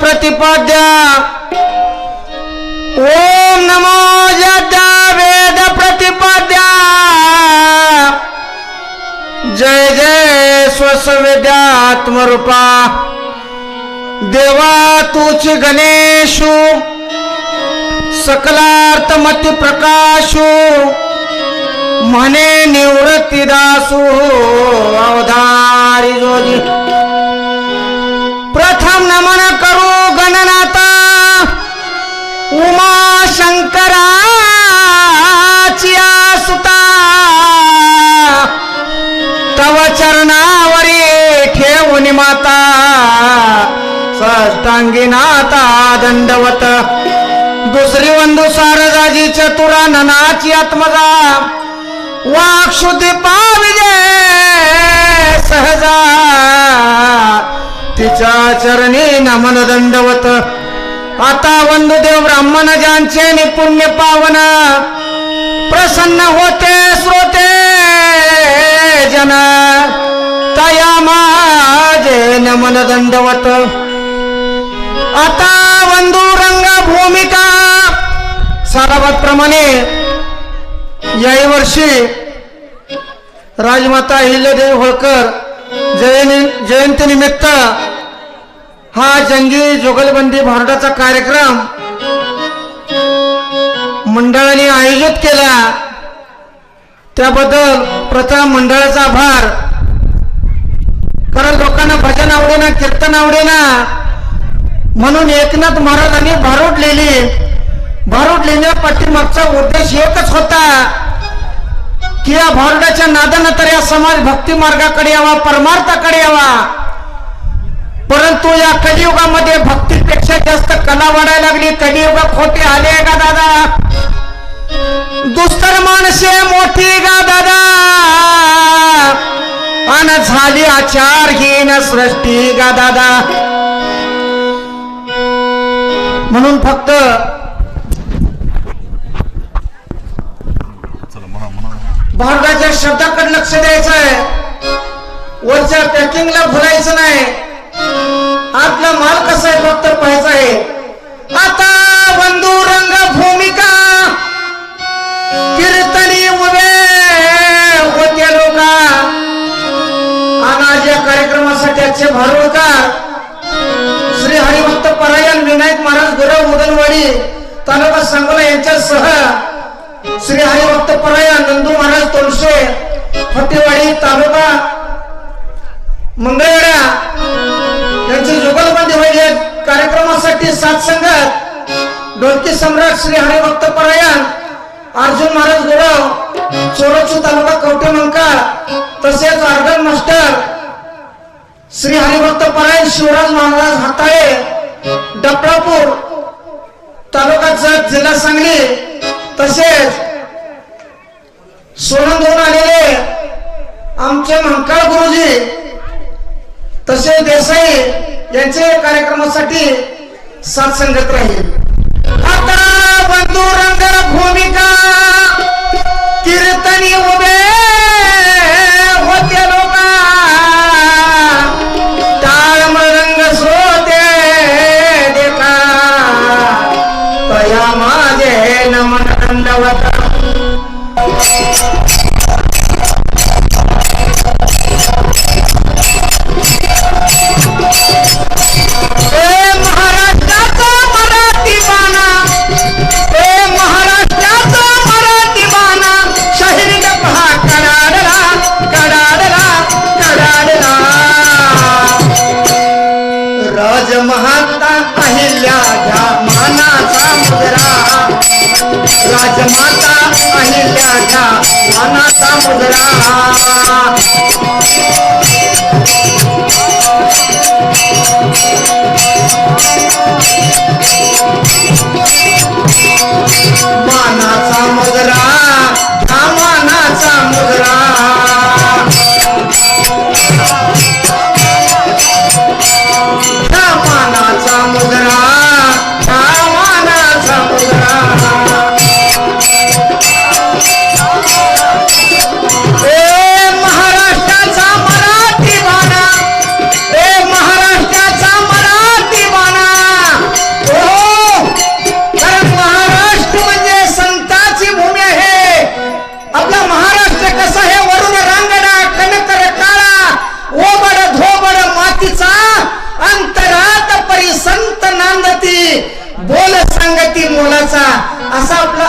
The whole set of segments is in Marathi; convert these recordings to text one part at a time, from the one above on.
प्रतिपाद्या। ओम नमो यदा वेद प्रतिपाद्या। जय जय स्वस्वेद्यात्मरूपा। देवा तूच गणेशु सकलार्थमती प्रकाशु म्हणे निवृत्ती नाता दंडवत. दुसरी वंदू सारदाजी चतुरा ननाची आत्मजा. वाक शुद्धी पाविजे सहजा. तिच्या चरणी नमन दंडवत. आता वंदुदेव ब्राह्मण ज्यांचे निपुण्य पावन. प्रसन्न होते श्रोते जन. तया माझे नमन दंडवत. आता वंदू रंग भूमिका सारावतप्रमाणे याही वर्षी राजमाता अहिल्यादेवी होळकर जयंती जयंतीनिमित्त हा जंगी जुगलबंदी भारताचा कार्यक्रम मंडळाने आयोजित केला. त्याबद्दल प्रथम मंडळाचा आभार. कारण लोकांना भजन आवडेना कीर्तन आवडेना. म्हणून एकनाथ महाराजांनी भारूड लिहिली. भारूड लिहिण्या पाठीमागचा उद्देश एकच होता की या भारुडाच्या नादानं तर या समाज भक्ती मार्गाकडे यावा परमार्थाकडे यावा. परंतु या कलियुगामध्ये भक्तीपेक्षा जास्त कला वाढायला लागली. कलियुगात खोटे आले का दादा? दुसर माणसे मोठी गा दादा? अन झाली आचारहीन सृष्टी गा दादा? म्हणून फक्त भारताच्या शब्दाकडे लक्ष द्यायचं आहे. वरच्या पॅकिंगला भुलायचं नाही. आपला माल कसा आहे फक्त पाहायचा आहे. आता बंधू रंग भूमिका कीर्तनी उभे होते लोका. आणि या कार्यक्रमासाठी आजचे भारुळकार तालुका सांगोला यांच्यासह श्री हरिभक्त पराया नंदू महाराज तोलशे फतेवाडी तालुका मंगळवेडा यांचे जुगलबंदी होईल या कार्यक्रमासाठी सात संघात ढोलकी सम्राट श्री हरिभक्त परायण अर्जुन महाराज गुरव चोरचू तालुका कवटे मंका तसेच ऑर्गन मास्टर श्री हरिभक्त परायण शिवराज महाराज हाताळे डपळापूर तालुका जत जिल्हा सांगली तसेच सोनंदहून आलेले आमचे मंकाळ गुरुजी तसे देसाई यांचे कार्यक्रमासाठी साथ संगत राहील. आता बंधू रंग भूमिका कीर्तनी उभे माझ्या मनाचा मानाचा मुजरा मोलाचा असा आपला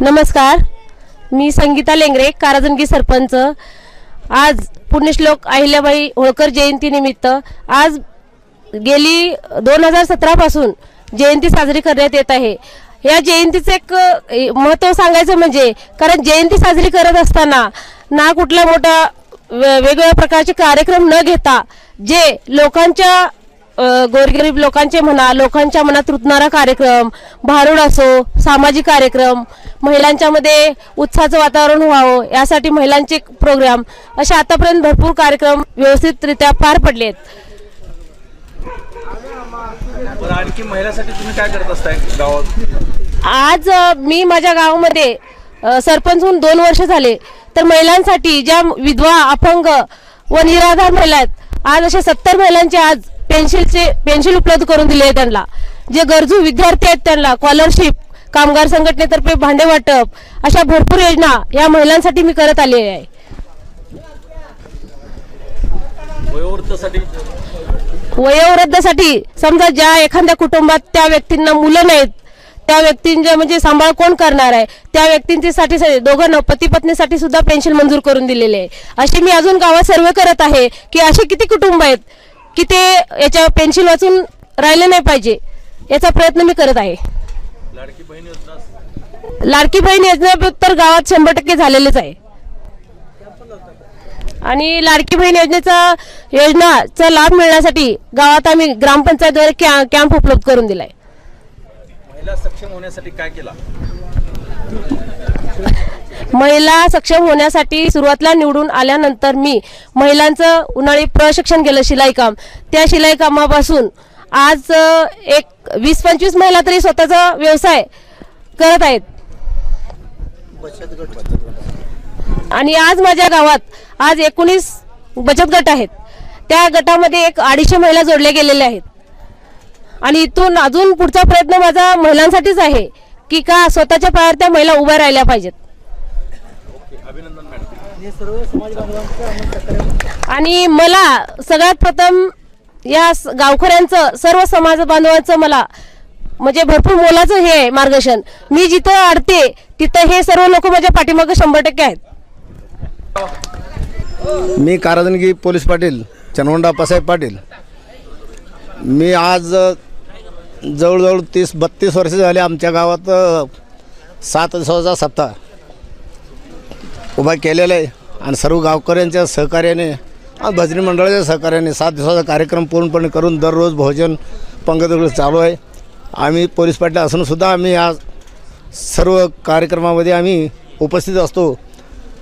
नमस्कार. मी संगीता लेंगरे काराजणगी सरपंच. आज पुण्यश्लोक अहिल्याबाई होळकर जयंतीनिमित्त आज गेली दोन हजार सतरापासून जयंती साजरी करण्यात येत आहे. या जयंतीचं एक महत्त्व सांगायचं म्हणजे कारण जयंती साजरी करत असताना ना कुठला मोठा वेगवेगळ्या प्रकारचे कार्यक्रम न घेता जे लोकांच्या गोरगरीब लोकांचे म्हणा लोकांच्या मनात रुतणारा कार्यक्रम भारुड असो सामाजिक कार्यक्रम महिलांच्या मध्ये उत्साहाचं वातावरण व्हावं यासाठी महिलांचे प्रोग्राम असे आतापर्यंत भरपूर कार्यक्रम व्यवस्थितरित्या पार पडले आहेत आणखी महिलासाठी तुम्ही काय करत असताय गावात? आज मी माझ्या गावामध्ये सरपंच होऊन दोन वर्ष झाले. तर महिलांसाठी ज्या विधवा अपंग व निराधार महिला आहेत आज अशा सत्तर महिलांचे आज पेन्शिलचे पेन्शिल उपलब्ध करून दिले आहे त्यांना. जे गरजू विद्यार्थी आहेत त्यांना स्कॉलरशिप कामगार संघटनेतर्फे भांडे वाटप अशा भरपूर योजना या महिलांसाठी मी करत आलेली आहे. वयोवृद्धसाठी? वयोवृद्धासाठी समजा ज्या एखाद्या कुटुंबात त्या व्यक्तींना मुलं नाहीत त्या व्यक्तींच्या म्हणजे सांभाळ कोण करणार आहे? त्या व्यक्तींसाठी स- दोघांना पती पत्नीसाठी सुद्धा पेन्शन मंजूर करून दिलेले आहे. अशी मी अजून गावात सर्वे करत आहे की असे किती कुटुंब आहेत की ते याच्या पेन्शन वाचून राहिले नाही पाहिजे याचा प्रयत्न मी करत आहे. लाडकी बहीण योजना तर गावात शंभर टक्के झालेलेच आहे. आणि लाडकी बहीण योजनेचा योजनाचा लाभ मिळण्यासाठी गावात आम्ही ग्रामपंचायतद्वारे कॅ कॅम्प उपलब्ध करून दिलाय. महिला सक्षम होण्यासाठी काय केला? महिला सक्षम होण्यासाठी सुरुवातीला निवडून आल्यानंतर मी महिलांचं उन्हाळी प्रशिक्षण केलं शिलाईकाम. त्या शिलाईकामापासून आज एक वीस पंचवीस महिला तरी स्वतःचा व्यवसाय करत आहेत. आणि आज माझ्या गावात आज एकोणीस बचत गट आहेत. त्या गटामध्ये एक अडीचशे महिला जोडल्या गेलेल्या आहेत. आणि इथून अजून पुढचा प्रयत्न माझा महिलांसाठीच आहे की का स्वतःच्या पायावर त्या महिला उभ्या राहिल्या पाहिजेत. आणि मला सगळ्यात प्रथम या स- गावकऱ्यांचं सर्व समाज बांधवांचं मला म्हणजे भरपूर मोलाचं हे आहे मार्गदर्शन. मी जिथं अडते तिथं हे सर्व लोक माझ्या पाठीमागं शंभर टक्के आहेत. मी काराजणगी पोलीस पाटील चनवंडा पसाहेब पाटील. मी आज जवळजवळ तीस बत्तीस वर्ष झाले आमच्या गावात सात दिवसाचा सप्ताह उभा केलेला आहे. आणि सर्व गावकऱ्यांच्या सहकार्याने आणि भजनी मंडळाच्या सहकार्याने सात दिवसाचा कार्यक्रम पूर्णपणे करून दररोज भोजन पंगत चालू आहे. आम्ही पोलीस पाटील असूनसुद्धा आम्ही आज सर्व कार्यक्रमामध्ये आम्ही उपस्थित असतो.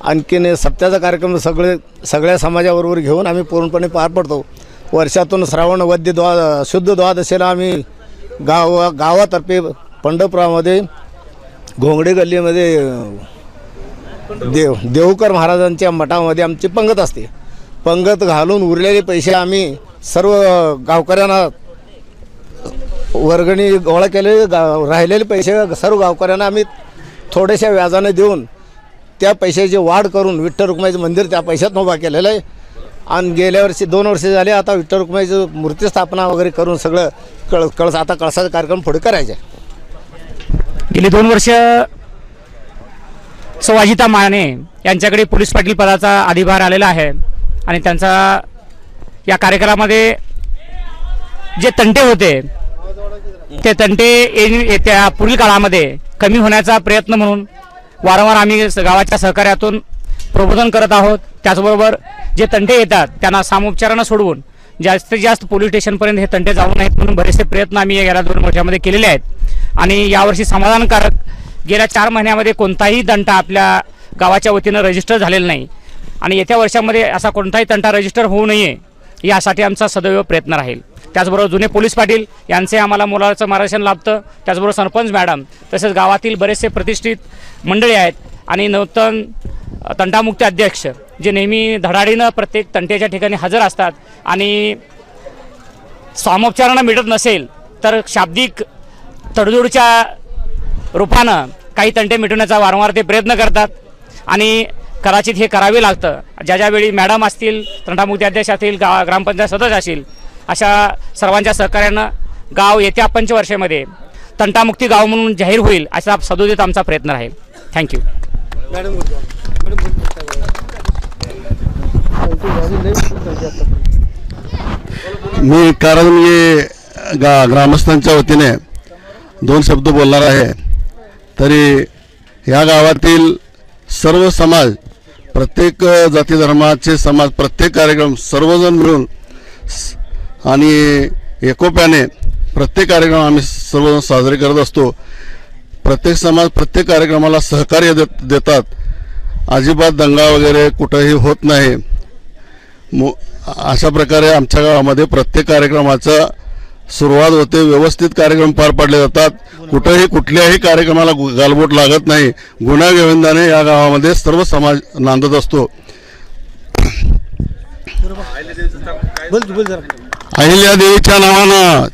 आणखीन सप्त्याचा कार्यक्रम सगळे सगळ्या समाजाबरोबर घेऊन आम्ही पूर्णपणे पार पडतो. वर्षातून श्रावण वद्य द्वा शुद्ध द्वादशीला आम्ही गाव गावातर्फे पंढरपुरामध्ये घोंगडे गल्लीमध्ये देव देवकर महाराजांच्या मठामध्ये आमची पंगत असते. पंगत घालून उरलेले पैसे आम्ही सर्व गावकऱ्यांना वर्गणी गोळा केले गा राहिलेले पैसे सर्व गावकऱ्यांना आम्ही थोड्याशा व्याजाने देऊन त्या पैशाची वाढ करून विठ्ठल रुक्माईचं मंदिर त्या पैशात उभा केलेलं आहे. आणि गेल्या वर्षी दोन वर्ष झाले आता विठ्ठल रुक्माईची मूर्ती स्थापना वगैरे करून सगळं कळ कळस आता कळसाचा कार्यक्रम पुढे करायचा गेली दोन वर्ष सवाजिता माने यांच्याकडे पोलीस पाटील पदाचा अधिभार आलेला आहे आणि त्यांचा या कार्यक्रमामध्ये जे तंटे होते ते तंटे येणी- येत्या पुढील काळामध्ये कमी होण्याचा प्रयत्न म्हणून वारंवार आम्ही गावाच्या सहकार्यातून प्रबोधन करत आहोत. त्याचबरोबर जे तंटे येतात त्यांना सामोपचारानं सोडवून जास्तीत जास्त पोलीस स्टेशनपर्यंत हे तंटे जाऊ नयेत म्हणून बरेचसे प्रयत्न आम्ही गेल्या दोन वर्षामध्ये केलेले आहेत. आणि यावर्षी समाधानकारक गेल्या चार महिन्यामध्ये कोणताही तंटा आपल्या गावाच्या वतीनं रजिस्टर झालेला नाही. आणि येत्या वर्षामध्ये असा कोणताही तंटा रजिस्टर होऊ नये यासाठी आमचा सदैव प्रयत्न राहील. त्याचबरोबर जुने पोलीस पाटील यांचे आम्हाला मोलाचं मार्गदर्शन लाभतं. त्याचबरोबर सरपंच मॅडम तसेच गावातील बरेचसे प्रतिष्ठित मंडळी आहेत. आणि नूतन तंटामुक्ती अध्यक्ष जे नेहमी धडाडीनं प्रत्येक तंट्याच्या ठिकाणी हजर असतात आणि स्वामोपचारानं मिळत नसेल तर शाब्दिक तडजोडच्या रूपानं काही तंटे मिटवण्याचा वारंवार ते प्रयत्न करतात. आणि कदाचित हे करावे लागतं. ज्या ज्यावेळी मॅडम असतील तंटामुक्ती अध्यक्ष असतील गा ग्रामपंचायत सदस्य असतील अशा सर्वांच्या सहकार्यानं गाव येत्या पंचवर्षामध्ये तंटामुक्ती गाव म्हणून जाहीर होईल असा सदोदित आमचा प्रयत्न राहील. थँक्यू मी कारंजी गा ग्रामस्थांच्या वतीने दोन शब्द बोलणार आहे. तरी ह्या गावातील सर्व समाज प्रत्येक जाती धर्माचे समाज प्रत्येक कार्यक्रम सर्वजण मिळून स- आणि एकोप्याने प्रत्येक कार्यक्रम आम्ही सर्वजण साजरे करत असतो. प्रत्येक समाज प्रत्येक कार्यक्रमाला सहकार्य देत देतात. अजिबात दंगा वगैरे कुठंही होत नाही. मो अशा प्रकारे आमच्या गावामध्ये प्रत्येक कार्यक्रमाचं सुरुवात होते. व्यवस्थित कार्यक्रम पार पाडले जातात. कुठंही कुठल्याही कार्यक्रमाला गालबोट लागत नाही. गुन्ह्यागोविंदाने या गावामध्ये सर्व समाज नांदत असतो. अहिल्यादेवीच्या नावानं.